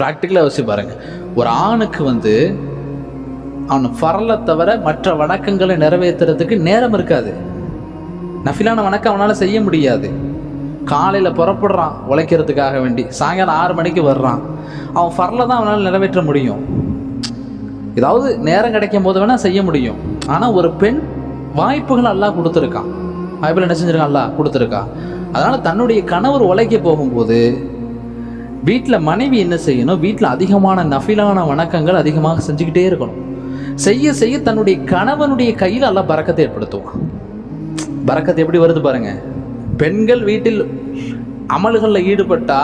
ப்ராக்டிக்கலாக யோசிச்சு பாருங்கள் ஒரு ஆணுக்கு வந்து அவன் ஃபரலை தவிர மற்ற வணக்கங்களை நிறைவேற்றுறதுக்கு நேரம் இருக்காது. நஃபிலான வணக்கம் அவனால் செய்ய முடியாது. காலையில் புறப்படுறான் உழைக்கிறதுக்காக வேண்டி. சாயங்காலம் ஆறு மணிக்கு வர்றான். அவன் ஃபரலை தான் அவனால் நிறைவேற்ற முடியும். ஏதாவது நேரம் கிடைக்கும் போது வேணால் செய்ய முடியும். ஆனால் ஒரு பெண் வாய்ப்புகள் எல்லாம் கொடுத்துருக்கான். வாய்ப்பில் என்ன செஞ்சிருக்கான்? அல்லா கொடுத்துருக்கா. அதனால் தன்னுடைய கணவர் உழைக்க போகும்போது வீட்டில் மனைவி என்ன செய்யணும்? வீட்டில் அதிகமான நஃபிலான வணக்கங்கள் அதிகமாக செஞ்சுக்கிட்டே இருக்கணும். செய்ய செய்ய தன்னுடைய கணவனுடைய கையில் எல்லாம் பறக்கத்தை ஏற்படுத்துவான். பறக்கத்து எப்படி வருது பாருங்க. பெண்கள் வீட்டில் அமல்களில் ஈடுபட்டா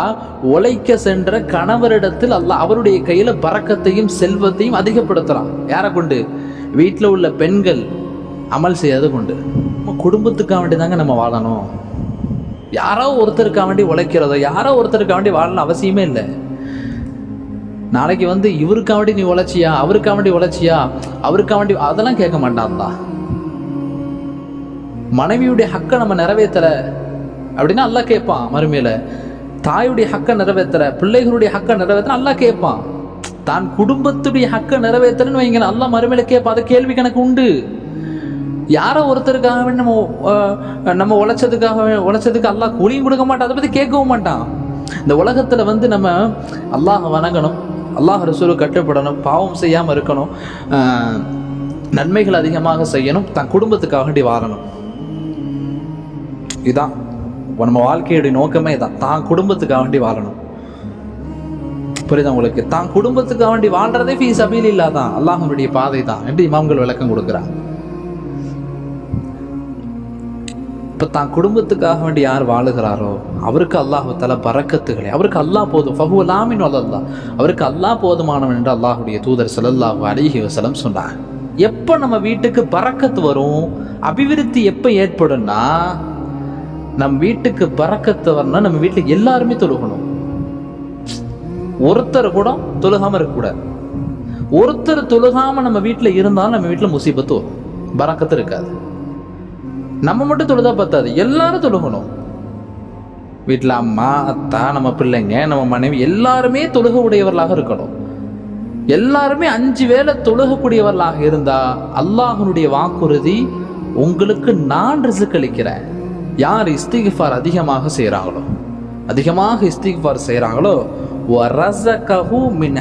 உழைக்க சென்ற கணவரிடத்தில் அல்ல அவருடைய கையில் பறக்கத்தையும் செல்வத்தையும் அதிகப்படுத்துறான். யாரை கொண்டு? வீட்டில் உள்ள பெண்கள் அமல் செய்யாத கொண்டு. நம்ம குடும்பத்துக்காக வேண்டி தாங்க நம்ம வாழணும். யாரோ ஒருத்தருக்காக வேண்டி உழைக்கிறதோ யாரோ ஒருத்தருக்காக வேண்டி வாழணும் அவசியமே இல்லை. நாளைக்கு வந்து இவருக்காக வேண்டி நீ உழைச்சியா அவருக்காக வேண்டி உழைச்சியா அவருக்காக வேண்டி அதெல்லாம் கேட்க மாட்டான்டா. மனைவியுடைய ஹக்கை நம்ம நிறைவேற்றல அப்படின்னா நல்லா கேட்பான் மறுமையில். தாயுடைய ஹக்கை நிறைவேற்றல பிள்ளைகளுடைய ஹக்கை நிறைவேற்ற நல்லா கேட்பான். தான் குடும்பத்துடைய ஹக்கை நிறைவேற்றலன்னு வைங்க நல்லா மறுமையில் கேட்பான். அது கேள்வி கணக்கு உண்டு. யாரோ ஒருத்தருக்காக நம்ம நம்ம உழைச்சதுக்காகவே உழைச்சதுக்கு அல்லாஹ் கூலியும் கொடுக்க மாட்டான். அதை பற்றி கேட்கவும் மாட்டான். இந்த உலகத்தில் வந்து நம்ம அல்லாஹ் வணங்கணும் அல்லாஹ் ரசூலை கட்டுப்படணும் பாவம் செய்யாமல் இருக்கணும் நன்மைகள் அதிகமாக செய்யணும் தன் குடும்பத்துக்காக வேண்டி வாழணும். இதுதான் நம்ம வாழ்க்கையுடைய நோக்கமே தான் தான் குடும்பத்துக்காக வேண்டி வாழணும். புரியுதா உங்களுக்கு? தான் குடும்பத்துக்காக வேண்டி வாழ்றதே ஃபீஸ் அபீல் இல்லாதான் அல்லாஹனுடைய பாதை தான் என்று இமாம்கள் விளக்கம் கொடுக்குறாங்க. இப்போ தான் குடும்பத்துக்காக வேண்டி யார் வாழுகிறாரோ அவருக்கு அல்லாஹ் தல பறக்கத்துகளை. அவருக்கு அல்லாஹ் போதும். ஃபஹுலாமின் அல்லாஹ். அவருக்கு அல்லாஹ் போதுமானவன் என்று அல்லாஹுடைய தூதர் ஸல்லல்லாஹு அலைஹி வசலம் சொன்னாங்க எப்போ நம்ம வீட்டுக்கு பறக்கத்து வரும்? அபிவிருத்தி எப்போ ஏற்படும்னா நம் வீட்டுக்கு பறக்கத்து வரணும் நம்ம வீட்டில் எல்லாருமே தொழுகணும். ஒருத்தர் கூட தொழுகாமல் இருக்கக்கூடாது ஒருத்தர் தொழுகாமல் நம்ம வீட்டில் இருந்தாலும் நம்ம வீட்டில் முசீபத்து வரும். பறக்கத்து இருக்காது. நம்ம மட்டும் தொழுதா பத்தாது. எல்லாரும் தொழுகணும். வீட்டில் அம்மா அத்தா நம்ம பிள்ளைங்க நம்ம மனைவி எல்லாருமே தொழுக உடையவர்களாக இருக்கணும். எல்லாருமே அஞ்சு வேளை தொழுகக்கூடியவர்களாக இருந்தா அல்லாஹனுடைய வாக்குறுதி உங்களுக்கு நான் ரிசுக்கு அளிக்கிறேன். யார் இஸ்திகிஃபார் அதிகமாக செய்கிறாங்களோ அதிகமாக இஸ்திகிஃபார் செய்கிறாங்களோ மின்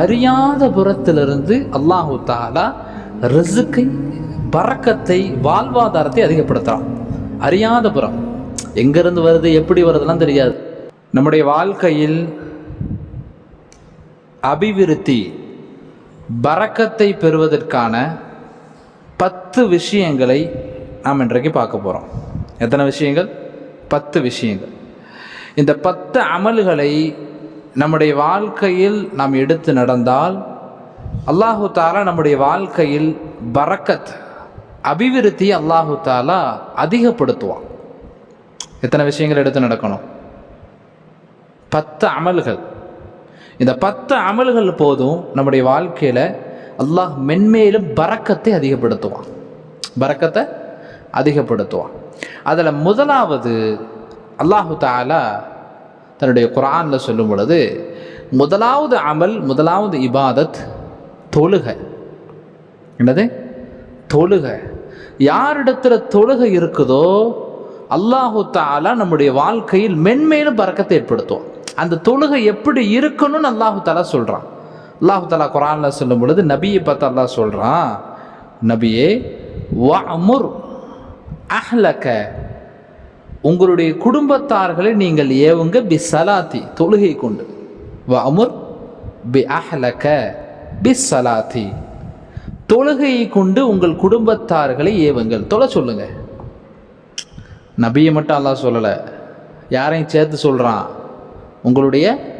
அறியாத புறத்திலிருந்து அல்லாஹு தாலா ரிசுக்கை பறக்கத்தை வாழ்வாதாரத்தை அதிகப்படுத்தலாம் அறியாத புறம். எங்கேருந்து வருது எப்படி வருதுலாம் தெரியாது. நம்முடைய வாழ்க்கையில் அபிவிருத்தி பறக்கத்தை பெறுவதற்கான பத்து விஷயங்களை நாம் இன்றைக்கு பார்க்க போகிறோம் எத்தனை விஷயங்கள்? பத்து விஷயங்கள். இந்த பத்து அமல்களை நம்முடைய வாழ்க்கையில் நாம் எடுத்து நடந்தால் அல்லாஹு தாலா நம்முடைய வாழ்க்கையில் பரக்கத் அபிவிருத்தி அல்லாஹு தாலா அதிகப்படுத்துவான். எத்தனை விஷயங்கள் எடுத்து நடக்கணும்? பத்து அமல்கள். இந்த பத்து அமல்கள் போதும் நம்முடைய வாழ்க்கையில் அல்லாஹ் மென்மேலும் பறக்கத்தை அதிகப்படுத்துவான். பறக்கத்தை அதிகப்படுத்துவான். அதில் முதலாவது அல்லாஹு தாலா தன்னுடைய குரானில் சொல்லும் பொழுது முதலாவது அமல் முதலாவது இபாதத் தொழுகை. என்னது? தொழுகை. யாரிடத்துல தொழுகை இருக்குதோ அல்லாஹு தாலா நம்முடைய வாழ்க்கையில் மென்மேலும் பறக்கத்தை ஏற்படுத்துவோம் அந்த தொழுகை எப்படி இருக்கணும்னு அல்லாஹு தாலா சொல்கிறான் அல்லாஹு தாலா குரான்ல சொல்லும் பொழுது நபியை பார்த்து அல்லாஹ் சொல்கிறான் நபியே வஅமுர் அஹ்லக. உங்களுடைய குடும்பத்தார்களை நீங்கள் ஏவுங்க பி சலாத்தி தொழுகை கொண்டு. வஅமுர் பி அஹ்லக பி சலாத்தி. தொழுகையை கொண்டு உங்கள் குடும்பத்தார்களை ஏவுங்கள். தொலை சொல்லுங்க. நபியை மட்டும் அல்லாஹ் சொல்லலை. யாரையும் சேர்த்து சொல்கிறான் உங்களுடைய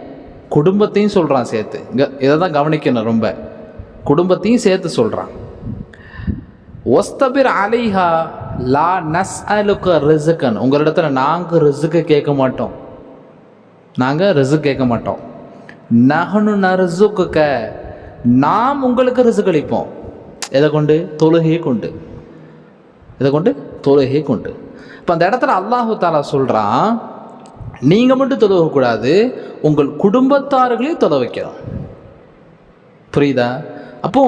குடும்பத்தையும் சொல்கிறான் சேர்த்து. இதை தான் கவனிக்கணும் ரொம்ப. குடும்பத்தையும் சேர்த்து சொல்கிறான் ஒஸ்தபிர் அலைஹா லா நஸ் அலுக்க ரிசுக்கன் உங்களிடத்துல நாங்கள் ரிசுக்கு கேட்க மாட்டோம். நாங்கள் ரிசுக் கேட்க மாட்டோம். நகனு நரிசுக்க நாம் உங்களுக்கு ரிசுக்களிப்போம் அளிப்போம். எதை கொண்டு? தொழுகையை கொண்டு. இதை கொண்டு? தொழுகையை கொண்டு. இப்போ அந்த இடத்துல அல்லாஹு தாலா சொல்கிறான் நீங்கள் மட்டும் தொழுகக்கூடாது உங்கள் குடும்பத்தார்களையும் தொலை வைக்கணும். புரியுதா? அப்போ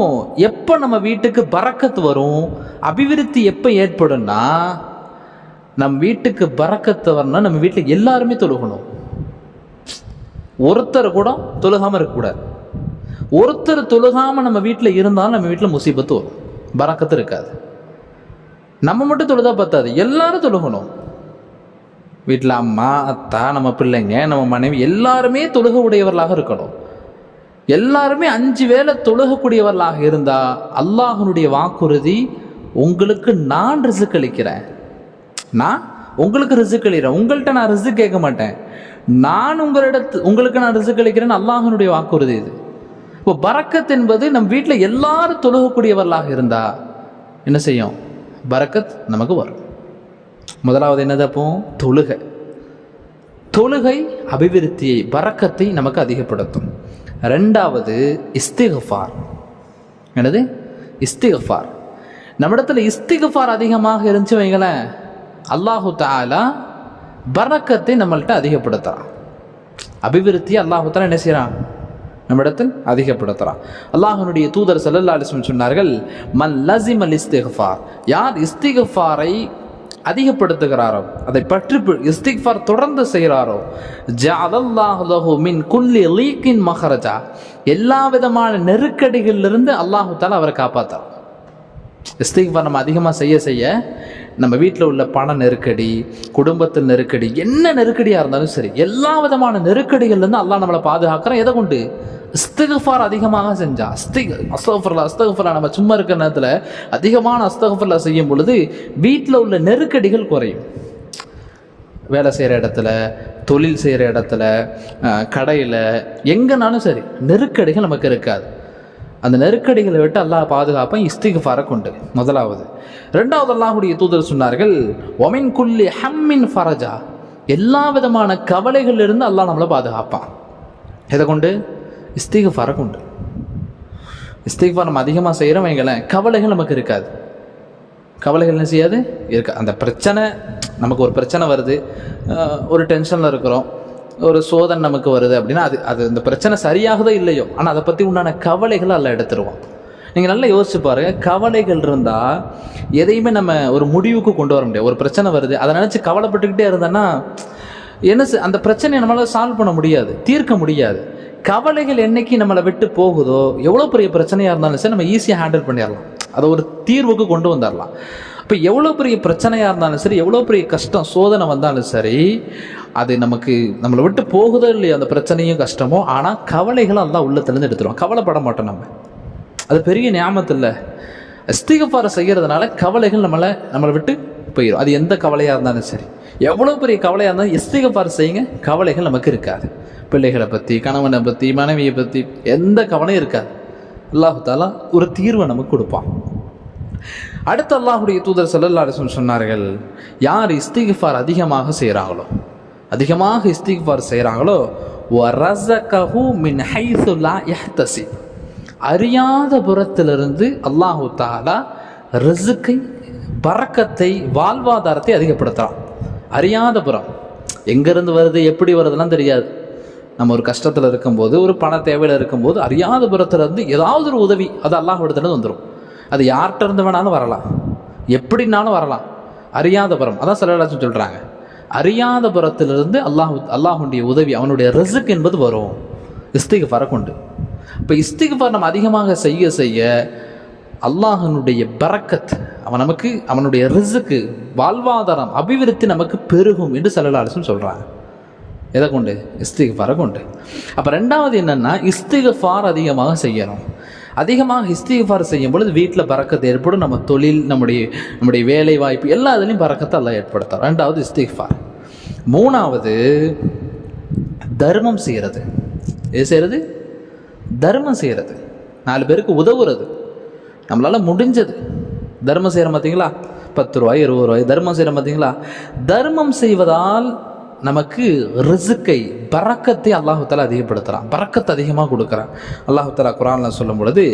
எப்போ நம்ம வீட்டுக்கு பறக்கத்து வரும் அபிவிருத்தி எப்போ ஏற்படும்னா நம் வீட்டுக்கு பறக்கத்து வரணும்னா நம்ம வீட்டில் எல்லாருமே தொழுகணும். ஒருத்தர் கூட தொழுகாமல் இருக்கக்கூடாது ஒருத்தர் தொழுகாமல் நம்ம வீட்டில் இருந்தாலும் நம்ம வீட்டில் முசீபத்து வரும். பறக்கத்து இருக்காது. நம்ம மட்டும் தொழுதா பத்தாது. எல்லாரும் தொழுகணும். வீட்டில் அம்மா அத்தா நம்ம பிள்ளைங்க நம்ம மனைவி எல்லாருமே தொழுக உடையவர்களாக இருக்கணும். எல்லாருமே அஞ்சு வேளை தொழுகக்கூடியவர்களாக இருந்தா அல்லாஹனுடைய வாக்குறுதி உங்களுக்கு நான் ரிசுக் அளிக்கிறேன். நான் உங்களுக்கு ரிசுக் அளிக்கிறேன். உங்கள்கிட்ட நான் ரிசுக் கேட்க மாட்டேன். நான் உங்களிடத்து உங்களுக்கு நான் ரிசுக் அளிக்கிறேன்னு அல்லாஹனுடைய வாக்குறுதி இது. இப்போ பறக்கத் என்பது நம் வீட்டில் எல்லாரும் தொழுகக்கூடியவர்களாக இருந்தா என்ன செய்யும்? பறக்கத் நமக்கு வரும். முதலாவது என்னது அப்போ? தொழுகை. தொழுகை அபிவிருத்தியை பறக்கத்தை நமக்கு அதிகப்படுத்தும். ரெண்டாவது இஸ்திகஃபார். என்னது? இஸ்திகஃபார். நம்மிடத்தில் இஸ்திகஃபார் அதிகமாக இருந்துச்சு வைங்களேன் அல்லாஹு தாலா பறக்கத்தை நம்மள்கிட்ட அதிகப்படுத்துகிறான் அபிவிருத்தியை அல்லாஹு தாலா என்ன செய்கிறான் நம்மிடத்தில் அதிகப்படுத்துகிறான் அல்லாஹனுடைய தூதர் சல்லல்லா அலிஸ்லம் சொன்னார்கள் மன் லசிம் அல் இஸ்திஃபார் யார் இஸ்திகஃபாரை அதிகப்படுத்துகிறாரோ அதை பற்றி இஸ்திக்ஃபார் தொடர்ந்து செய்கிறாரோ ஜஅலல்லாஹு மின் குல்லி லீக்கின் மஹரஜா எல்லா விதமான நெருக்கடிகளிலிருந்து அல்லாஹு தாலா அவரை காப்பாற்றார் இஸ்திக்ஃபார் நம்ம அதிகமாக செய்ய செய்ய நம்ம வீட்டில் உள்ள பண நெருக்கடி குடும்பத்தில் நெருக்கடி என்ன நெருக்கடியாக இருந்தாலும் சரி எல்லா விதமான நெருக்கடிகள்லேருந்து அல்லாஹ் நம்மளை பாதுகாக்கிறோம் எதை கொண்டு? இஸ்திகஃபார் அதிகமாக செஞ்சா அஸ்திக் அஸ்தகஃபர்லா அஸ்தகஃபர்லா நம்ம சும்மா இருக்கிற நேரத்தில் அதிகமான அஸ்தகஃபர்லா செய்யும் பொழுது வீட்டில் உள்ள நெருக்கடிகள் குறையும். வேலை செய்கிற இடத்துல தொழில் செய்கிற இடத்துல கடையில் எங்கேனாலும் சரி நெருக்கடிகள் நமக்கு இருக்காது. அந்த நெருக்கடிகளை விட்டு அல்லாஹ் பாதுகாப்பை இஸ்திகஃபாரை கொண்டு. முதலாவது. ரெண்டாவது அல்லாஹுடைய தூதர் சொன்னார்கள் ஒமின் குல்லி ஹம்மின் ஃபரஜா. எல்லா விதமான கவலைகளிலிருந்து அல்லாஹ் நம்மளை பாதுகாப்பான். எதை கொண்டு? இஸ்திகஃபாரை கொண்டு இஸ்திகஃபார் நம்ம அதிகமாக செய்கிறோம் வைங்களேன் கவலைகள் நமக்கு இருக்காது. கவலைகள் என்ன செய்யாது? இருக்கா. அந்த பிரச்சனை நமக்கு ஒரு பிரச்சனை வருது. ஒரு டென்ஷனில் இருக்கிறோம். ஒரு சோதனை நமக்கு வருது அப்படின்னா அது அது அந்த பிரச்சனை சரியாகுதோ இல்லையோ ஆனால் அதை பற்றி உண்டான கவலைகளை எல்லாம் எடுத்துருவோம். நீங்கள் நல்லா யோசிச்சு பாருங்கள் கவலைகள் இருந்தால் எதையுமே நம்ம ஒரு முடிவுக்கு கொண்டு வர முடியாது. ஒரு பிரச்சனை வருது. அதை நினச்சி கவலைப்பட்டுக்கிட்டே இருந்தோன்னா என்ன அந்த பிரச்சனையை நம்மளால் சால்வ் பண்ண முடியாது. தீர்க்க முடியாது. கவலைகள் என்னைக்கு நம்மளை விட்டு போகுதோ எவ்வளோ பெரிய பிரச்சனையாக இருந்தாலும் சரி நம்ம ஈஸியாக ஹேண்டில் பண்ணிடலாம். அதை ஒரு தீர்வுக்கு கொண்டு வந்துடலாம். இப்போ எவ்வளோ பெரிய பிரச்சனையாக இருந்தாலும் சரி எவ்வளோ பெரிய கஷ்டம் சோதனை வந்தாலும் சரி அது நமக்கு நம்மளை விட்டு போகுதோ இல்லையோ அந்த பிரச்சனையும் கஷ்டமோ ஆனால் கவலைகளும் அதெல்லாம் உள்ளத்துலேருந்து எடுத்துருவோம். கவலைப்பட மாட்டோம் நம்ம. அது பெரிய ஞாபகத்து இல்லை. செய்கிறதுனால கவலைகள் நம்மளை நம்மளை விட்டு போயிடும் அது எந்த கவலையாக இருந்தாலும் சரி. எவ்வளோ பெரிய கவலையாக இருந்தாலும் இஸ்திகஃபார் செய்யுங்க கவலைகள் நமக்கு இருக்காது. பிள்ளைகளை பற்றி கணவனை பற்றி மனைவியை பற்றி எந்த கவனம் இருக்காது. அல்லாஹு தாலா ஒரு தீர்வை நமக்கு கொடுப்பான். அடுத்து அல்லாஹுடைய தூதர் ஸல்லல்லாஹு அலைஹி சொன்னார்கள் யார் இஸ்திக்ஃபார் அதிகமாக செய்கிறாங்களோ அதிகமாக இஸ்திக்ஃபார் செய்கிறாங்களோ மின் ஹைஸு லா அறியாத புறத்திலிருந்து அல்லாஹு தாலா ரிசுக்கை பறக்கத்தை வாழ்வாதாரத்தை அதிகப்படுத்துகிறான் அறியாத புறம். எங்கேருந்து வருது எப்படி வருதுலாம் தெரியாது. நம்ம ஒரு கஷ்டத்தில் இருக்கும்போது ஒரு பண தேவையில் இருக்கும்போது அறியாத புறத்துலேருந்து ஏதாவது ஒரு உதவி அது அல்லாஹிடத்துலேருந்து வந்துடும் அது யார்கிட்ட இருந்து வேணாலும் வரலாம். எப்படின்னாலும் வரலாம். அறியாத புறம். அதான் சிலராச்சும் சொல்கிறாங்க அறியாத புறத்திலிருந்து அல்லாஹ் அல்லாஹுடைய உதவி அவனுடைய ரிசுக் என்பது வரும். இஸ்திகஃபாரை கொண்டு. இப்போ இஸ்திகஃபார் நம்ம அதிகமாக செய்ய செய்ய அல்லாஹனுடைய பறக்கத் அவன் நமக்கு அவனுடைய ரிசுக்கு வாழ்வாதாரம் அபிவிருத்தி நமக்கு பெருகும் என்று செல்லலாலும் சொல்கிறாங்க எதை கொண்டு இஸ்திகஃபாரை கொண்டு அப்போ ரெண்டாவது என்னென்னா இஸ்திகஃபார் அதிகமாக செய்யணும். அதிகமாக இஸ்திகஃபார் செய்யும் பொழுது வீட்டில் பறக்கத்து ஏற்படும் நம்ம தொழில் நம்முடைய நம்முடைய வேலை வாய்ப்பு எல்லா இதுலேயும் பறக்கத்தை எல்லாம் ஏற்படுத்தும் ரெண்டாவது இஸ்திகஃபார். மூணாவது தர்மம் செய்கிறது எது செய்கிறது தர்மம் செய்கிறது நாலு பேருக்கு உதவுறது. நம்மளால் முடிஞ்சது. தர்மம் செய்கிறோம் பார்த்தீங்களா பத்து ரூபாய் இருபது ரூபாய் தர்மம் செய்கிறோம் பார்த்தீங்களா தர்மம் செய்வதால் நமக்கு ரிசுக்கை பறக்கத்தை அல்லாஹு தாலா அதிகப்படுத்துகிறான் பறக்கத்தை அதிகமாக கொடுக்குறான். அல்லாஹு தாலா குரானில் சொல்லும் பொழுது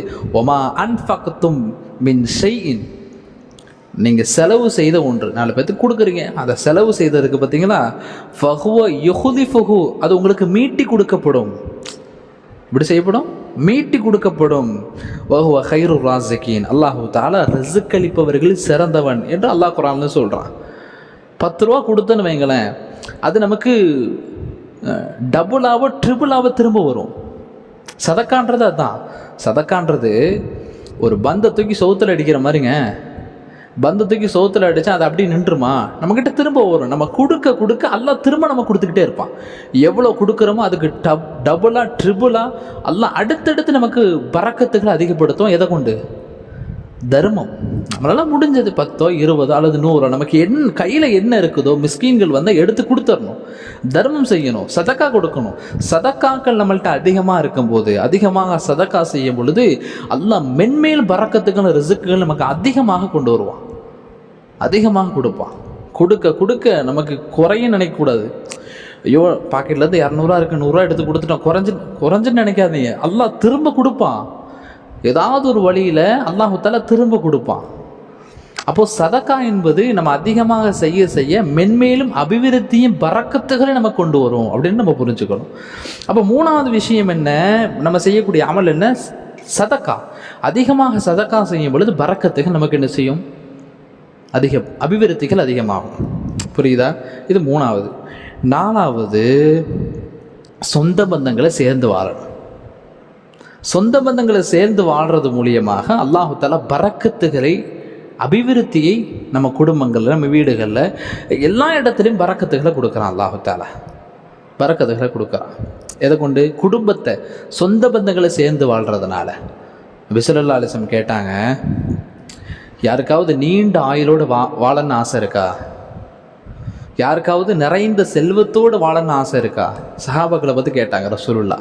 ஒமா அன்ஃபக்தும் மின் ஷெய்இன் நீங்கள் செலவு செய்த ஒன்று. நாலு பேர்த்துக்கு கொடுக்குறீங்க. அதை செலவு செய்ததுக்கு பார்த்தீங்களா ஃபஹுவ யுகுதி ஃபஹு அது உங்களுக்கு மீட்டி கொடுக்கப்படும். இப்படி செய்யப்படும்? மீட்டி கொடுக்கப்படும். வஹுவ ஹைரு ராசிகீன் அல்லாஹு தாலா ரிசுக்களிப்பவர்களில் சிறந்தவன் என்று அல்லாஹ் குரான்னு சொல்கிறான் பத்து ரூபா கொடுத்தேன்னு வைங்களேன். அது நமக்கு டபுளாவோ ட்ரிபிளாவோ திரும்ப வரும். சதக்கான்றது அதுதான் சதக்கான்றது ஒரு பந்தை தூக்கி சவுத்தில் அடிக்கிற மாதிரிங்க. பந்தை தூக்கி சவுத்தில் அடித்தா அது அப்படியே நின்றுமா? நம்மக்கிட்ட திரும்ப வரும். நம்ம கொடுக்க கொடுக்க எல்லாம் திரும்ப நம்ம கொடுத்துக்கிட்டே இருப்பான். எவ்வளோ கொடுக்குறோமோ அதுக்கு டப் டபுளாக ட்ரிபிளாக எல்லாம் அடுத்தடுத்து நமக்கு பறக்கத்துக்களை அதிகப்படுத்தும் எதை கொண்டு? தர்மம். நம்மளால முடிஞ்சது பத்தோ இருபதோ அல்லது நூறோ நமக்கு என்ன கையில் என்ன இருக்குதோ மிஸ்கீன்கள் வந்தால் எடுத்து கொடுத்துடணும். தர்மம் செய்யணும் சதக்கா கொடுக்கணும். சதக்காக்கள் நம்மள்ட்ட அதிகமாக இருக்கும்போது அதிகமாக சதக்கா செய்யும் பொழுது எல்லாம் மென்மேல் பறக்கத்துக்கான ரிசுக்குகள் நமக்கு அதிகமாக கொண்டு வருவான். அதிகமாக கொடுப்பான். கொடுக்க கொடுக்க நமக்கு குறையும் நினைக்கக்கூடாது. ஐயோ பாக்கெட்லேருந்து இரநூறுவா இருக்கு நூறுரூவா எடுத்து கொடுத்துட்டோம் குறைஞ்சு குறைஞ்சுன்னு நினைக்காதீங்க. எல்லாம் திரும்ப கொடுப்பான். ஏதாவது ஒரு வழியில் அல்லாஹுத்தால திரும்ப கொடுப்பான். அப்போ சதக்கா என்பது நம்ம அதிகமாக செய்ய செய்ய மென்மேலும் அபிவிருத்தியும் பறக்கத்துகளை நம்ம கொண்டு வரும் அப்படின்னு நம்ம புரிஞ்சுக்கணும். அப்போ மூணாவது விஷயம் என்ன? நம்ம செய்யக்கூடிய அமல் என்ன? சதக்கா. அதிகமாக சதக்கா செய்யும் பொழுது பறக்கத்துகள் நமக்கு என்ன செய்யும்? அதிக அபிவிருத்திகள் அதிகமாகும். புரியுதா? இது மூணாவது. நாலாவது சொந்த பந்தங்களை சேர்ந்து வாழணும். சொந்த பந்தங்களை சேர்ந்து வாழ்றது மூலியமாக அல்லாஹு தாலா பறக்கத்துகளை அபிவிருத்தியை நம்ம குடும்பங்களில் நம்ம வீடுகளில் எல்லா இடத்துலையும் பறக்கத்துகளை கொடுக்குறான் அல்லாஹு தாலா பறக்கத்துகளை கொடுக்குறான். எதை கொண்டு? குடும்பத்தை சொந்த பந்தங்களை சேர்ந்து வாழ்கிறதுனால விசலல்லா அலிசம் கேட்டாங்க யாருக்காவது நீண்ட ஆயுளோடு வா வாழன்னு ஆசை இருக்கா? யாருக்காவது நிறைந்த செல்வத்தோடு வாழன்னு ஆசை இருக்கா? சஹாபாக்களை பற்றி கேட்டாங்க ரசூலுல்லா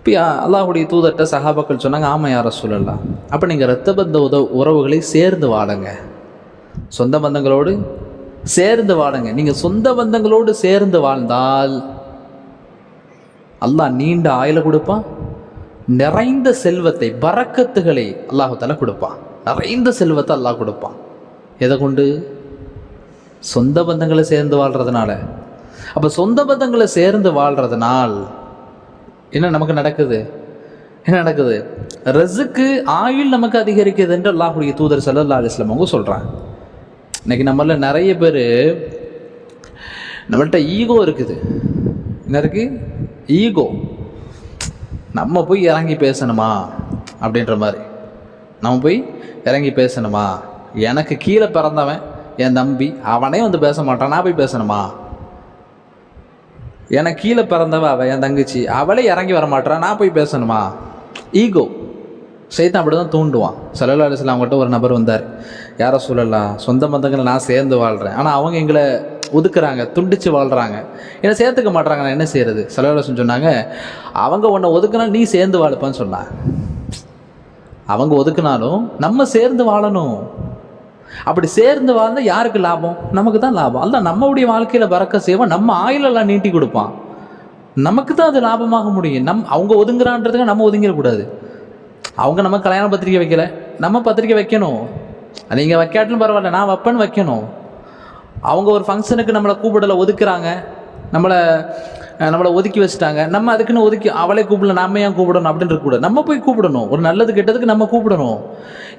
இப்போ அல்லாஹுடைய தூதர்கிட்ட சஹாபாக்கள் சொன்னாங்க ஆமாம் யார சொல்லலாம் அப்போ நீங்கள் ரத்த பந்த உத உறவுகளை சேர்ந்து வாடுங்க. சொந்த பந்தங்களோடு சேர்ந்து வாடுங்க. நீங்கள் சொந்த பந்தங்களோடு சேர்ந்து வாழ்ந்தால் அல்லாஹ் நீண்ட ஆயில கொடுப்பான் நிறைந்த செல்வத்தை பறக்கத்துகளை அல்லாஹால கொடுப்பான். நிறைந்த செல்வத்தை அல்லாஹ் கொடுப்பான். எதை கொண்டு? சொந்த பந்தங்களை சேர்ந்து வாழ்கிறதுனால அப்போ சொந்த பந்தங்களை சேர்ந்து வாழ்கிறதுனால் என்ன நமக்கு நடக்குது? என்ன நடக்குது? ரஸுக்கு ஆயுள் நமக்கு அதிகரிக்குது என்று அல்லாஹுடைய தூதர் சல்லா அலிஸ்லாம் அவங்க சொல்கிறாங்க இன்னைக்கு நம்மள நிறைய பேர் நம்மள்கிட்ட ஈகோ இருக்குது. என்ன இருக்கு? ஈகோ. நம்ம போய் இறங்கி பேசணுமா? அப்படின்ற மாதிரி. நம்ம போய் இறங்கி பேசணுமா? எனக்கு கீழே பிறந்தவன் என் தம்பி அவனே வந்து பேச மாட்டான் நான் போய் பேசணுமா? எனக்கு கீழே பிறந்தவ அவள் என் தங்கச்சி. அவளே இறங்கி வர மாட்டா நான் போய் பேசணுமா? ஈகோ சைத்தான் அப்படி தான் தூண்டுவான் சல்லல்லா அலிஸ்லாம் அவங்ககிட்ட ஒரு நபர் வந்தார். யாரை சொல்லலாம் சொந்த பந்தங்களை நான் சேர்ந்து வாழ்கிறேன் ஆனால் அவங்க எங்களை ஒதுக்குறாங்க துண்டிச்சு வாழ்கிறாங்க என்னை சேர்த்துக்க மாட்றாங்க. நான் என்ன செய்கிறது சல்லல்லா சொன்னாங்க அவங்க உன்னை ஒதுக்குனா நீ சேர்ந்து வாழப்பான்னு சொன்னாங்க. அவங்க ஒதுக்குனாலும் நம்ம சேர்ந்து வாழணும். அப்படி சேர்ந்து வாழ்ந்தால் யாருக்கு லாபம்? நமக்கு தான் லாபம். அல்ல நம்மளுடைய வாழ்க்கையில் பறக்க செய்வோம் நம்ம ஆயுளெல்லாம் நீட்டி கொடுப்பான். நமக்கு தான் அது லாபமாக முடியும். நம் அவங்க ஒதுங்குறான்றதுக்கு நம்ம ஒதுங்கிடக்கூடாது அவங்க நம்ம கல்யாண பத்திரிக்கை வைக்கல. நம்ம பத்திரிக்கை வைக்கணும். நீங்கள் வைக்காட்டிலும் பரவாயில்ல நான் வைப்பேன்னு வைக்கணும். அவங்க ஒரு ஃபங்க்ஷனுக்கு நம்மளை கூப்பிடலை ஒதுக்குறாங்க. நம்மளை நம்மளை ஒதுக்கி வச்சுட்டாங்க. நம்ம அதுக்குன்னு ஒதுக்கி அவளே கூப்பிடல நம்ம ஏன் கூப்பிடணும் அப்படின்னு இருக்கக்கூடாது. நம்ம போய் கூப்பிடணும். ஒரு நல்லது கெட்டதுக்கு நம்ம கூப்பிடணும்.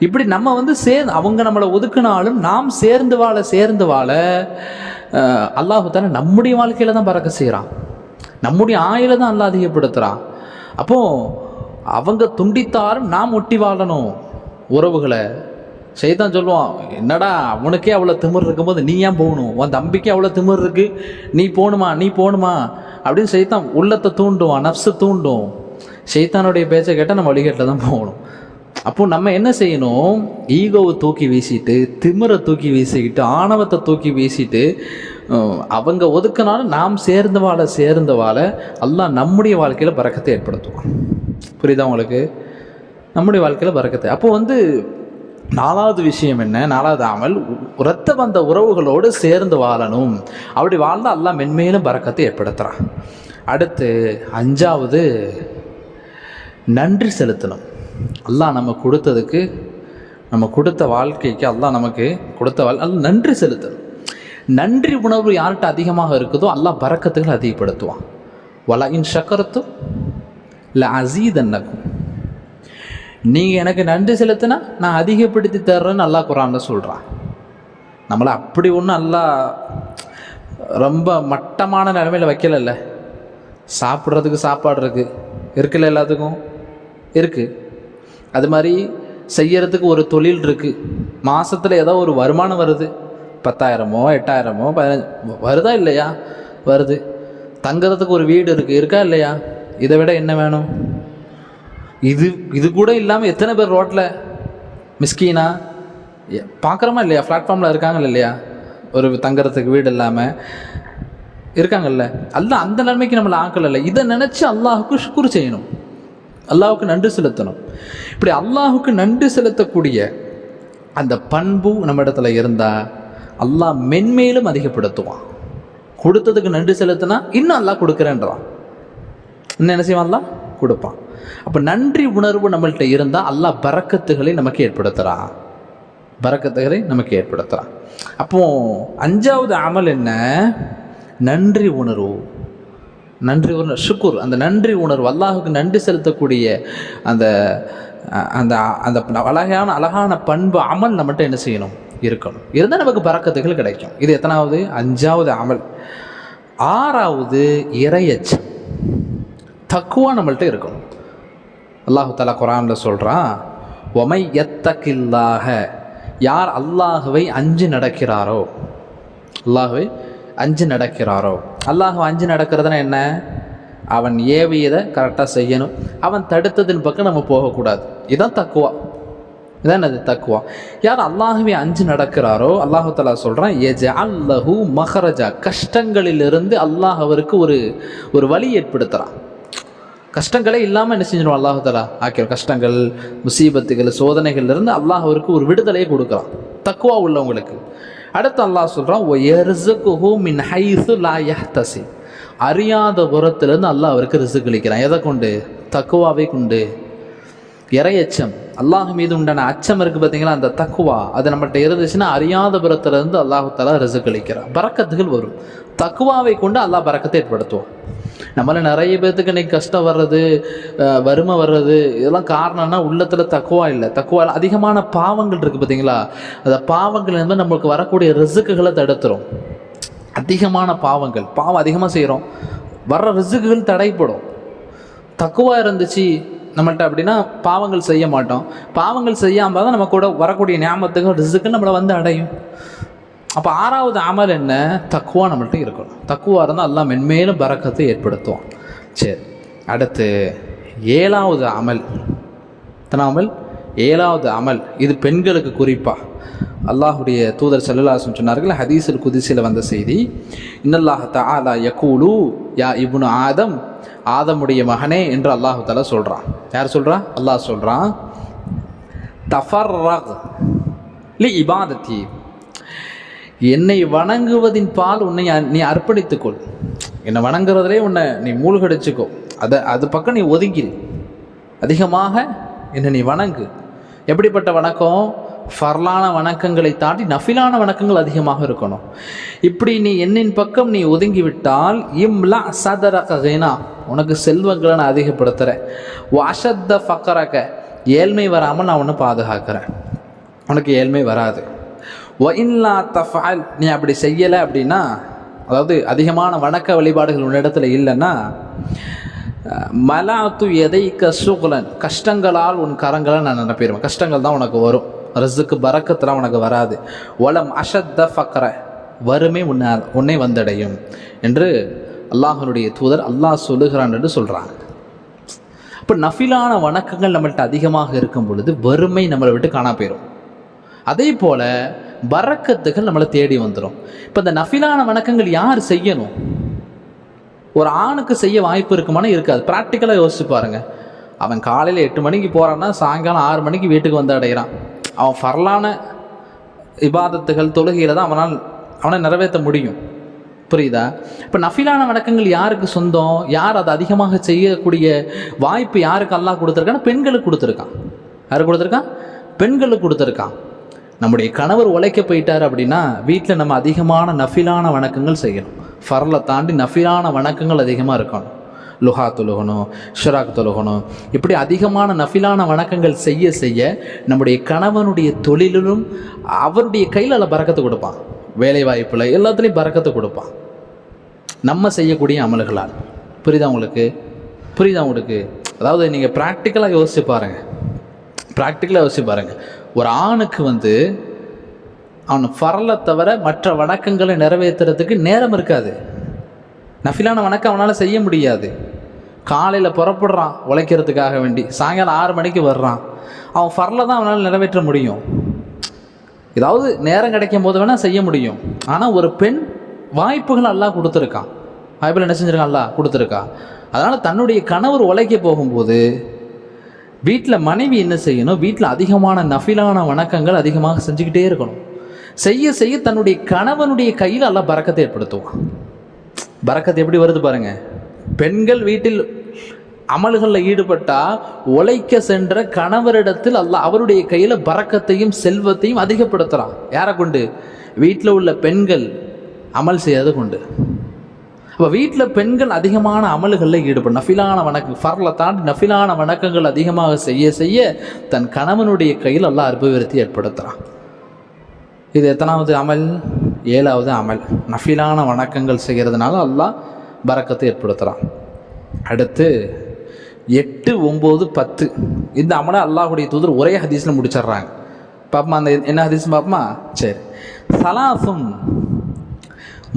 இப்படி நம்ம வந்து சேர்ந்து அவங்க நம்மளை ஒதுக்கினாலும் நாம் சேர்ந்து வாழ சேர்ந்து வாழ அல்லாஹு தானே நம்முடைய வாழ்க்கையில தான் பறக்க செய்கிறான் நம்முடைய ஆயில தான் அல்லா அதிகப்படுத்துகிறான் அப்போ அவங்க துண்டித்தாலும் நாம் ஒட்டி வாழணும் உறவுகளை. செய்தான் சொல்லுவான் என்னடா அவனுக்கே அவ்வளோ திமிர் இருக்கும்போது நீ ஏன் போகணும்? உன் தம்பிக்கே அவ்வளோ திமிர் இருக்கு. நீ போகணுமா? நீ போகணுமா? அப்படின்னு செய்தான் உள்ளத்தை தூண்டுவான் நப்ஸை தூண்டும். செய்தானுடைய பேச்சை கேட்டால் நம்ம வழிகட்டில் தான் போகணும். அப்போ நம்ம என்ன செய்யணும்? ஈகோவை தூக்கி வீசிட்டு திமிரை தூக்கி வீசிக்கிட்டு ஆணவத்தை தூக்கி வீசிட்டு அவங்க ஒதுக்கினாலும் நாம் சேர்ந்த வாழ சேர்ந்த வாழ எல்லாம் நம்முடைய வாழ்க்கையில் பறக்கத்தை ஏற்படுத்துவோம் புரியுதா உங்களுக்கு? நம்முடைய வாழ்க்கையில் பறக்கத்தை. அப்போ வந்து நாலாவது விஷயம் என்ன? நாலாவது அமல் இரத்த வந்த உறவுகளோடு சேர்ந்து வாழணும். அப்படி வாழ்ந்தால் எல்லாம் மென்மேலும் பறக்கத்தை ஏற்படுத்துகிறான் அடுத்து அஞ்சாவது நன்றி செலுத்தணும். எல்லாம் நம்ம கொடுத்ததுக்கு நம்ம கொடுத்த வாழ்க்கைக்கு எல்லாம் நமக்கு கொடுத்த வாழ் நன்றி செலுத்தணும். நன்றி உணர்வு யார்கிட்ட அதிகமாக இருக்குதோ எல்லாம் பறக்கத்துகள் அதிகப்படுத்துவான். வல இன் சக்கரத்தும் இல்லை அசீதன்னக்கும். நீங்கள் எனக்கு நன்றி செலுத்தினா நான் அதிகப்படுத்தி தர்றேன்னு நல்லா குரான்ல சொல்கிறான் நம்மளை அப்படி ஒன்றும் நல்லா ரொம்ப மட்டமான நிலமையில் வைக்கலல்ல. சாப்பிட்றதுக்கு சாப்பாடு இருக்குது இருக்குல்ல எல்லாத்துக்கும்? இருக்குது அது மாதிரி செய்யறதுக்கு ஒரு தொழில் இருக்குது மாதத்தில் ஏதோ ஒரு வருமானம் வருது. பத்தாயிரமோ எட்டாயிரமோ பதினஞ்சு வருதா இல்லையா? வருது. தங்குறதுக்கு ஒரு வீடு இருக்குது இருக்கா இல்லையா? இதை விட என்ன வேணும்? இது இது கூட இல்லாமல் எத்தனை பேர் ரோட்டில் மிஸ்கீனா? பார்க்குறோமா இல்லையா? பிளாட்ஃபார்மில் இருக்காங்கல்ல இல்லையா? ஒரு தங்குறதுக்கு வீடு இல்லாமல் இருக்காங்கல்ல? அல்ல அந்த நிலைமைக்கு நம்மளை ஆக்கலைல்ல இதை நினச்சி அல்லாஹுக்கு ஷுக்குர் செய்யணும். அல்லாஹுக்கு நன்றி செலுத்தணும். இப்படி அல்லாஹுக்கு நன்றி செலுத்தக்கூடிய அந்த பண்பு நம்ம இடத்துல இருந்தால் அல்லாஹ் மென்மேலும் அதிகப்படுத்துவான். கொடுத்ததுக்கு நன்றி செலுத்தினா இன்னும் அல்லாஹ் கொடுக்குறேன்றான். இன்னும் என்ன செய்வான் கொடுப்பான். அப்போ நன்றி உணர்வு நம்மள்கிட்ட இருந்தால் அல்லாஹ் பறக்கத்துகளை நமக்கு ஏற்படுத்துகிறான் பறக்கத்துகளை நமக்கு ஏற்படுத்துகிறான் அப்போ அஞ்சாவது அமல் என்ன? நன்றி உணர்வு. நன்றி உணர்வு ஷுக்குர். அந்த நன்றி உணர்வு அல்லாஹுக்கு நன்றி செலுத்தக்கூடிய அந்த அந்த அந்த அழகான அழகான பண்பு அமல் நம்மகிட்ட என்ன செய்யணும்? இருக்கணும். இருந்தால் நமக்கு பறக்கத்துகள் கிடைக்கும். இது எத்தனாவது? அஞ்சாவது அமல். ஆறாவது இறையச்சம் தக்குவா நம்மள்கிட்ட இருக்கும். அல்லாஹு தலா குரானில் சொல்கிறான் ஒமை எத்தக்கில்லாக யார் அல்லாஹுவை அஞ்சு நடக்கிறாரோ அல்லாஹுவை அஞ்சு நடக்கிறாரோ. அல்லாஹுவை அஞ்சு நடக்கிறதுனா என்ன? அவன் ஏவியதை கரெக்டாக செய்யணும். அவன் தடுத்ததின் பக்கம் நம்ம போகக்கூடாது. இதுதான் தக்குவா. இதான் அது தக்குவா? யார் அல்லாஹுவே அஞ்சு நடக்கிறாரோ அல்லாஹு தலா சொல்கிறான் ஏஜ அல்லஹூ மஹரஜா கஷ்டங்களிலிருந்து அல்லாஹ் அவருக்கு ஒரு ஒரு வழி ஏற்படுத்துகிறான் கஷ்டங்களே இல்லாமல் என்ன செஞ்சிடும் அல்லாஹு தலா ஆக்கிற கஷ்டங்கள் முசீபத்துகள் சோதனைகள்லேருந்து அல்லாஹ் அவருக்கு ஒரு விடுதலையை கொடுக்குறான். தக்குவா உள்ளவங்களுக்கு. அடுத்து அல்லாஹ் சொல்கிறான் மின் அறியாத புறத்துலேருந்து அல்லாஹ் அவருக்கு ரிசுக் அளிக்கிறான். எதை கொண்டு? தக்குவாவை கொண்டு. இறையச்சம். அல்லாஹ் மீது உண்டான அச்சம் இருக்குது பார்த்தீங்களா? அந்த தக்குவா அது நம்மகிட்ட இருந்துச்சுன்னா அறியாத இருந்து அல்லாஹு தலா ரிசுக் பறக்கத்துகள் வரும். தக்குவாவை கொண்டு அல்லாஹ் பறக்கத்தை ஏற்படுத்துவான். நம்மள நிறைய பேர்த்துக்கு இன்னைக்கு கஷ்டம் வர்றது வறுமை வர்றது இதெல்லாம் காரணம்னா உள்ளத்தில் தக்குவா இல்லை. தக்குவா அதிகமான பாவங்கள் இருக்குது பார்த்தீங்களா? அந்த பாவங்கள் இருந்தால் நம்மளுக்கு வரக்கூடிய ரிசுக்குகளை தடுத்துரும். அதிகமான பாவங்கள். பாவம் அதிகமாக செய்கிறோம் வர்ற ரிசுக்குகள் தடைப்படும் தக்குவா இருந்துச்சு நம்மள்ட்ட அப்படின்னா பாவங்கள் செய்ய மாட்டோம். பாவங்கள் செய்யாமல் தான் நம்ம கூட வரக்கூடிய ஞாபகத்துக்கு ரிசுக்கு நம்மளை வந்து அடையும். அப்போ ஆறாவது அமல் என்ன? தக்குவா நம்மள்ட்ட இருக்கணும். தக்குவா இருந்தால் எல்லாம் மென்மேலும் பறக்கத்தை ஏற்படுத்தும் சரி அடுத்து ஏழாவது அமல். எத்தனை அமல்? ஏழாவது அமல் இது பெண்களுக்கு குறிப்பாக அல்லாஹுடைய தூதர் செல்லலாசன் சொன்னார்கள் ஹதீஸில் குதிசில் வந்த செய்தி இன்னல்லாஹ் தாலா யக்கூலு யா இபுனு ஆதம் ஆதமுடைய மகனே என்று அல்லாஹு தஆலா சொல்கிறான் யார் சொல்கிறா அல்லாஹ் சொல்கிறான் தஃபர் லி இபாதத்தி என்னை வணங்குவதின் பால் உன்னை நீ அர்ப்பணித்துக்கொள். என்னை வணங்குறதுலே உன்னை நீ மூழ்கடிச்சுக்கோ. அதை அது பக்கம் நீ ஒதுங்கிடு அதிகமாக என்னை நீ வணங்கு. எப்படிப்பட்ட வணக்கம்? ஃபர்லான வணக்கங்களை தாண்டி நஃபிலான வணக்கங்கள் அதிகமாக இருக்கணும். இப்படி நீ என்னின் பக்கம் நீ ஒதுங்கி விட்டால் இம்லா ககைனா உனக்கு செல்வங்களை நான் அதிகப்படுத்துகிறேன் வாஷத்த ஃபக்கரக ஏழ்மை வராமல் நான் ஒன்று பாதுகாக்கிறேன். உனக்கு ஏழ்மை வராது. ஒயின்லா தஃபால் நீ அப்படி செய்யலை அப்படின்னா அதாவது அதிகமான வணக்க வழிபாடுகள் உன்னிடத்தில் இல்லைன்னா மலாத்து எதை கசுகுலன் கஷ்டங்களால் உன் கரங்களை நான் நினைப்பிடுவேன் கஷ்டங்கள் தான் உனக்கு வரும். ரசுக்கு பறக்கத்தெல்லாம் உனக்கு வராது. ஒலம் அஷத்த ஃபக்கர வறுமை உன்னை உன்னை வந்தடையும் என்று அல்லாஹனுடைய தூதர் அல்லாஹ் சொல்லுகிறான் என்று சொல்கிறாங்க இப்போ நஃபிலான வணக்கங்கள் நம்மள்ட்ட அதிகமாக இருக்கும் பொழுது வறுமை நம்மளை விட்டு காணா போயிடும் அதே போல் பறக்கத்துகள் நம்மளை தேடி வந்துடும் இப்போ இந்த நஃபிலான வணக்கங்கள் யார் செய்யணும்? ஒரு ஆணுக்கு செய்ய வாய்ப்பு இருக்குமானா இருக்காது. ப்ராக்டிக்கலாக யோசிச்சு பாருங்க. அவன் காலையில் எட்டு மணிக்கு போகிறான்னா சாயங்காலம் ஆறு மணிக்கு வீட்டுக்கு வந்து அடைகிறான். அவன் ஃபர்லான இபாதத்துகள் தொழுகையில் தான் அவனால் அவனை நிறைவேற்ற முடியும். புரியுதா? இப்போ நஃபிலான வணக்கங்கள் யாருக்கு சொந்தம்? யார் அதை அதிகமாக செய்யக்கூடிய வாய்ப்பு யாருக்கு அல்லாஹ் கொடுத்துருக்கான்னா பெண்களுக்கு கொடுத்துருக்கான். யார் கொடுத்துருக்கான்? பெண்களுக்கு கொடுத்துருக்கான். நம்முடைய கணவர் உழைக்க போயிட்டார் அப்படின்னா வீட்டில் நம்ம அதிகமான நஃபிலான வணக்கங்கள் செய்யணும். ஃபர்லை தாண்டி நஃபிலான வணக்கங்கள் அதிகமாக இருக்கணும். லுஹா தொழுகணும் ஷிராக் தொழுகணும். இப்படி அதிகமான நஃபிலான வணக்கங்கள் செய்ய செய்ய நம்முடைய கணவனுடைய தொழிலிலும் அவருடைய கையில் அதில் பறக்கத்தை கொடுப்பான். வேலை வாய்ப்பில் எல்லாத்துலேயும் பறக்கத்தை கொடுப்பான். நம்ம செய்யக்கூடிய அமல்களால். புரியுதா உங்களுக்கு? புரியுதா உங்களுக்கு? அதாவது நீங்கள் ப்ராக்டிக்கலாக யோசிச்சு பாருங்கள் ப்ராக்டிக்கலாக யோசிச்சு பாருங்கள் ஒரு ஆணுக்கு வந்து அவன் ஃபரலை தவிர மற்ற வணக்கங்களை நிறைவேற்றுறதுக்கு நேரம் இருக்காது. நஃபிலான வணக்கம் அவனால் செய்ய முடியாது. காலையில் புறப்படுறான் உழைக்கிறதுக்காக வேண்டி. சாயங்காலம் ஆறு மணிக்கு வர்றான். அவன் ஃபரலை தான் அவனால் நிறைவேற்ற முடியும். ஏதாவது நேரம் கிடைக்கும் போது வேணால் செய்ய முடியும். ஆனால் ஒரு பெண் வாய்ப்புகள் எல்லாம் கொடுத்துருக்கான். வாய்ப்புகள் என்ன செஞ்சிருக்கான்? அல்லா கொடுத்துருக்கா. அதனால் தன்னுடைய கணவர் உழைக்க போகும்போது வீட்டில் மனைவி என்ன செய்யணும்? வீட்டில் அதிகமான நஃபிலான வணக்கங்கள் அதிகமாக செஞ்சுக்கிட்டே இருக்கணும். செய்ய செய்ய தன்னுடைய கணவனுடைய கையில் எல்லாம் பறக்கத்தை ஏற்படுத்துவான். பறக்கத்து எப்படி வருது பாருங்க. பெண்கள் வீட்டில் அமல்களில் ஈடுபட்டா உழைக்க சென்ற கணவரிடத்தில் அல்ல அவருடைய கையில் பறக்கத்தையும் செல்வத்தையும் அதிகப்படுத்துகிறான் யாரை கொண்டு? வீட்டில் உள்ள பெண்கள் அமல் செய்யாத கொண்டு. அப்போ வீட்டில் பெண்கள் அதிகமான அமல்களில் ஈடுபடும் நஃபிலான வணக்கம் ஃபர்லை தாண்டி நஃபிலான வணக்கங்கள் அதிகமாக செய்ய செய்ய தன் கணவனுடைய கையில் எல்லாம் அற்புதத்தை ஏற்படுத்துகிறான் இது எத்தனாவது அமல்? ஏழாவது அமல். நஃபிலான வணக்கங்கள் செய்கிறதுனால எல்லாம் பறக்கத்தை ஏற்படுத்துகிறான் அடுத்து எட்டு ஒம்பது பத்து. இந்த அமலை அல்லாஹுடைய தூதர் ஒரே ஹதீஸில் முடிச்சிடுறாங்க. பார்ப்போமா அந்த என்ன ஹதீஸ் பார்ப்போமா சரி. சலாசும்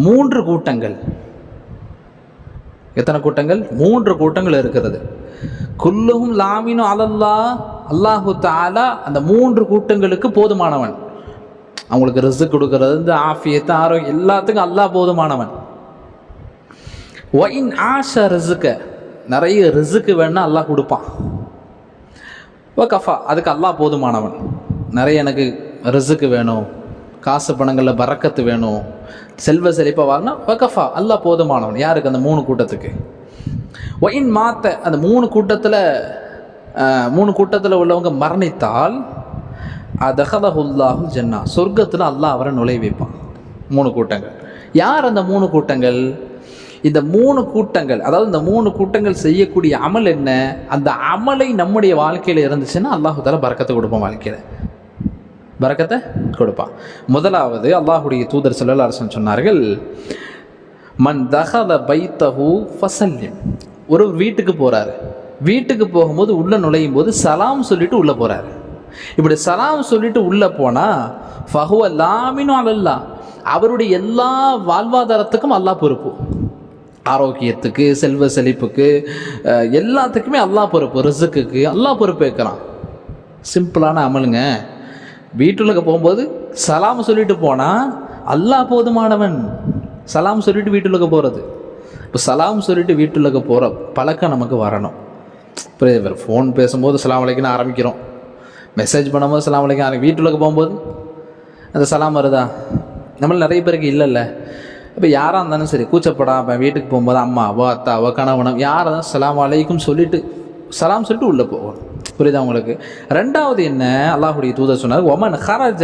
மூன்று கூட்டங்கள். எத்தனை கூட்டங்கள்? மூன்று கூட்டங்கள் இருக்கிறது. குல்லுகும் லாமினும் அலல்லா அல்லாஹு தாலா அந்த மூன்று கூட்டங்களுக்கு போதுமானவன். அவங்களுக்கு ரிசு கொடுக்கறது இந்த ஆஃபியத்து ஆரோக்கியம் எல்லாத்துக்கும் அல்லாஹ் போதுமானவன். ஒயின் ஆஷா ரிசுக்க நிறைய ரிசுக்கு வேணால் அல்லாஹ் கொடுப்பான். ஓ கஃபா அதுக்கு அல்லாஹ் போதுமானவன். நிறைய எனக்கு ரிசுக்கு வேணும். காசு பணங்களில் பறக்கத்து வேணும். செல்வ செழிப்பாக வாங்கினா வக்கஃபா அல்லாஹ் போதுமானவன். யாருக்கு அந்த மூணு கூட்டத்துக்கு? ஒயின் மாத்த அந்த மூணு கூட்டத்தில் மூணு கூட்டத்தில் உள்ளவங்க மரணித்தால் அதஹதஹுல்லாஹுல் ஜன்னா. சொர்க்கத்தில் அல்லாஹ் அவரை நுழை வைப்பான். மூணு கூட்டங்கள். யார் அந்த மூணு கூட்டங்கள்? இந்த மூணு கூட்டங்கள் அதாவது இந்த மூணு கூட்டங்கள் செய்யக்கூடிய அமல் என்ன? அந்த அமலை நம்முடைய வாழ்க்கையில் இருந்துச்சுன்னா அல்லாஹு தாலா பறக்கத்தை கொடுப்போம் வாழ்க்கையில். பறக்கத்தை கொடுப்பான். முதலாவது அல்லாஹுடைய தூதர் சொல்லல் அரசன் சொன்னார்கள் மன் தகத பைத்தஹூ ஃபசல்யம் ஒரு வீட்டுக்கு போகிறாரு வீட்டுக்கு போகும்போது உள்ளே நுழையும் போது சலாம் சொல்லிட்டு உள்ளே போகிறாரு இப்படி சலாம் சொல்லிட்டு உள்ளே போனால் ஃபஹுவ லாமினும் அல்லல்லா அவருடைய எல்லா வாழ்வாதாரத்துக்கும் அல்லாஹ் பொறுப்பு. ஆரோக்கியத்துக்கு செல்வ செழிப்புக்கு எல்லாத்துக்குமே அல்லாஹ் பொறுப்பு. ரிசுக்குக்கு அல்லாஹ் பொறுப்பேற்கிறான். சிம்பிளான அமலுங்க. வீட்டுலக போகும்போது சலாம் சொல்லிட்டு போனால் அல்லாஹ் போதுமானவன். சலாம் சொல்லிட்டு வீட்டுலக போகிறது இப்போ சலாம் சொல்லிட்டு வீட்டுலக போகிற பழக்கம் நமக்கு வரணும். புரியுது ஃபோன் பேசும்போது சலாம் வலைக்குன்னு ஆரம்பிக்கிறோம். மெசேஜ் பண்ணும்போது சலாம் வலைக்கு ஆரம்பி வீட்டுலக போகும்போது அந்த சலாம் வருதா? நம்மள நிறைய பேருக்கு இல்லைல்ல. இப்போ யாராக இருந்தாலும் சரி கூச்சப்படாமல் வீட்டுக்கு போகும்போது அம்மா அத்தாவோ கணவனோ அவ கணவனம் யாராக இருந்தாலும் சலாம் வலைக்கும் சொல்லிட்டு சலாம் சொல்லிட்டு உள்ளே போகணும். புரியுதா உங்களுக்கு? ரெண்டாவது என்ன? அல்லாஹுடைய தூதர் சொன்னார் ஒமன் ஹரஜ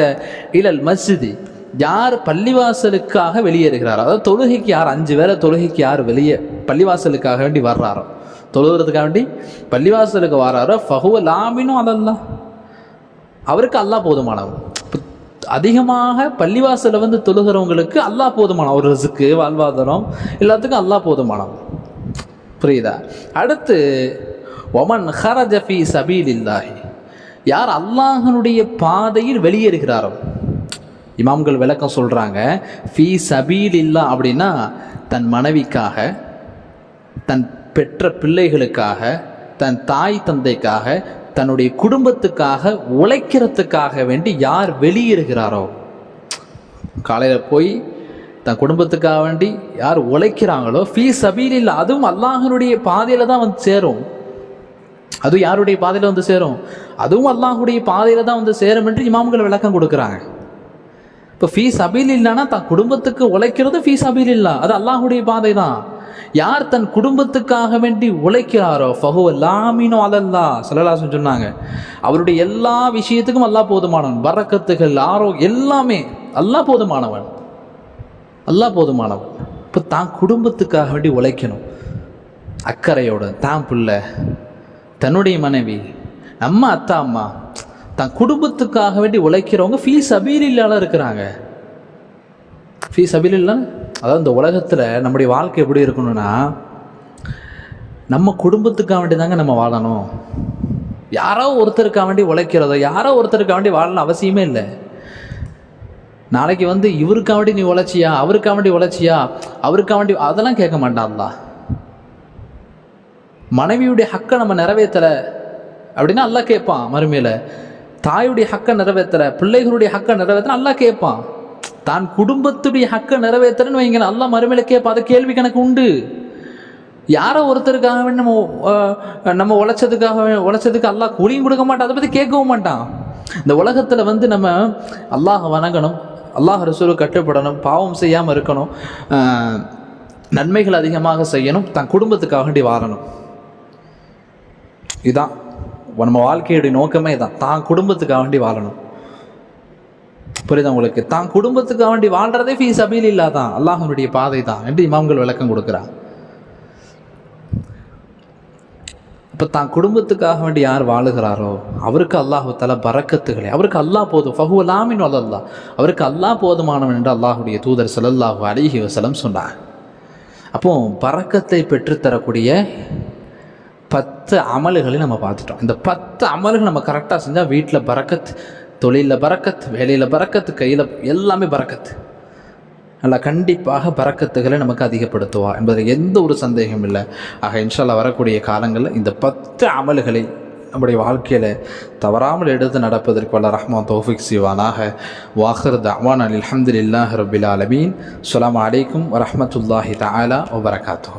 இலல் மஸ்ஜிதி. யார் பள்ளிவாசலுக்காக வெளியேறுகிறாரோ அதாவது தொழுகைக்கு யார் அஞ்சு பேரை தொழுகைக்கு யார் வெளியே பள்ளிவாசலுக்காக வேண்டி வர்றாரோ தொழுகிறதுக்காக வேண்டி பள்ளிவாசலுக்கு வர்றாரோ ஃபஹுவ லாமினும் அதெல்லாம் அவருக்கு அல்லாஹ் போதுமானவர். அதிகமாக பள்ளிவாசலில் வந்து தொழுகிறவங்களுக்கு அல்லா போதுமான ஒரு ரிசுக்கு வாழ்வாதாரம் எல்லாத்துக்கும் அல்லாஹ் போதுமானவர். புரியுதா? அடுத்து ஒமன் ஹரஜ ஃபி சபீலில்லாஹி. யார் அல்லாஹனுடைய பாதையில் வெளியேறுகிறாரோ. இமாம்கள் விளக்கம் சொல்கிறாங்க ஃபி சபீலில்லா அப்படின்னா தன் மனைவிக்காக தன் பெற்ற பிள்ளைகளுக்காக தன் தாய் தந்தைக்காக தன்னுடைய குடும்பத்துக்காக உழைக்கிறதுக்காக வேண்டி யார் வெளியேறுகிறாரோ. காலையில் போய் தன் குடும்பத்துக்காக வேண்டி யார் உழைக்கிறாங்களோ ஃபீ இல்லை அதுவும் அல்லாஹனுடைய பாதையில் தான் வந்து சேரும். அதுவும் யாருடைய பாதையில் வந்து சேரும்? அதுவும் அல்லாஹுடைய பாதையில் தான் வந்து சேரும் என்று இமாம்கள் விளக்கம் கொடுக்குறாங்க. இப்போ ஃபீஸ் அபீல் இல்லைன்னா தன் குடும்பத்துக்கு உழைக்கிறது ஃபீஸ் அபீல் இல்லை அது அல்லாஹுடைய பாதை தான். யார் தன் குடும்பத்துக்காக வேண்டி உழைக்கிறாரோ ஃபஹோ லாமினோ அலல்லா சல்லல்லாஹு சொன்னாங்க. அவருடைய எல்லா விஷயத்துக்கும் அல்லா போதுமானவன். வரக்கத்துகள் ஆரோக்கியம் எல்லாமே அல்லாஹ் போதுமானவன். அல்லாஹ் போதுமானவன். இப்போ தான் குடும்பத்துக்காக வேண்டி உழைக்கணும். அக்கறையோட தான் பிள்ளை தன்னுடைய மனைவி நம்ம அத்தா அம்மா தன் குடும்பத்துக்காக வேண்டி உழைக்கிறவங்க ஃபீஸ் சபீலில்லால இருக்கிறாங்க. ஃபீஸ் சபீலில்லா அதாவது இந்த உலகத்தில் நம்முடைய வாழ்க்கை எப்படி இருக்கணும்னா நம்ம குடும்பத்துக்காக வேண்டி தாங்க நம்ம வாழணும். யாரோ ஒருத்தருக்காக வேண்டி உழைக்கிறதோ யாரோ ஒருத்தருக்காக வேண்டி வாழணும் அவசியமே இல்லை. நாளைக்கு வந்து இவருக்காக வேண்டி நீ உழைச்சியா அவருக்காக வேண்டி உழைச்சியா அவருக்காக வேண்டி அதெல்லாம் கேட்க மாட்டான்ல மனைவியுடைய ஹக்கை நம்ம நிறைவேற்றலை அப்படின்னா நல்லா கேட்பான் மறுமையில். தாயுடைய ஹக்கை நிறைவேற்றலை பிள்ளைகளுடைய ஹக்கை நிறைவேற்றல அல்லா கேட்பான். தான் குடும்பத்துடைய ஹக்கை நிறைவேற்றலன்னு வைங்க நல்லா மறுமையில் கேட்பான். அது கேள்வி கணக்கு உண்டு. யாரோ ஒருத்தருக்காக நம்ம நம்ம உழைச்சதுக்காக உழைச்சதுக்கு அல்லாஹ் கூலியும் கொடுக்க மாட்டான். அதை பற்றி கேட்கவும் மாட்டான். இந்த உலகத்தில் வந்து நம்ம அல்லாஹ் வணங்கணும் அல்லாஹ் ரசூலை கட்டுப்படணும் பாவம் செய்யாமல் இருக்கணும் நன்மைகள் அதிகமாக செய்யணும் தன் குடும்பத்துக்காக வேண்டி வாழணும். இதுதான் நம்ம வாழ்க்கையுடைய நோக்கமே தான் தான் குடும்பத்துக்காக வேண்டி வாழணும். புரியுதா உங்களுக்கு? தான் குடும்பத்துக்காக வேண்டி வாழ்றதே ஃபீஸ் அபீல் இல்லாதான் அல்லாஹனுடைய பாதை தான் என்று இமாம்கள் விளக்கம் கொடுக்குறா இப்போ தான் குடும்பத்துக்காக வேண்டி யார் வாழுகிறாரோ அவருக்கு அல்லாஹு தல பறக்கத்துகளை அவருக்கு அல்லாஹ் போதும். ஃபஹுலாமின் அல்லா அவருக்கு அல்லாஹ் போதுமானவன் என்று அல்லாஹுடைய தூதர் சலல்லாஹு அலிஹி வசலம் சொன்னார். அப்போ பறக்கத்தை பெற்றுத்தரக்கூடிய பத்து அமல்களை நம்ம பார்த்துட்டோம். இந்த பத்து அமல்கள் நம்ம கரெக்டாக செஞ்சால் வீட்டில் பறக்கத் தொழிலில் பறக்கத் வேலையில் பறக்கத்து கையில் எல்லாமே பறக்கத்து நல்லா கண்டிப்பாக பறக்கத்துகளை நமக்கு அதிகப்படுத்துவா என்பதில் எந்த ஒரு சந்தேகமும் இல்லை. ஆக இன்ஷால்லா வரக்கூடிய காலங்களில் இந்த பத்து அமல்களை நம்முடைய வாழ்க்கையில் தவறாமல் எடுத்து நடப்பதற்கு வல்ல ரஹ்மான் தோஃபிக் சிவானாக வாஹர் தவான் அலி அலமதுல்லாஹ் ரபில் அலமீன் அஸ்ஸலாமு அலைக்கும் வரமத்துல்லாஹி தாலா வபரகாத்துஹு.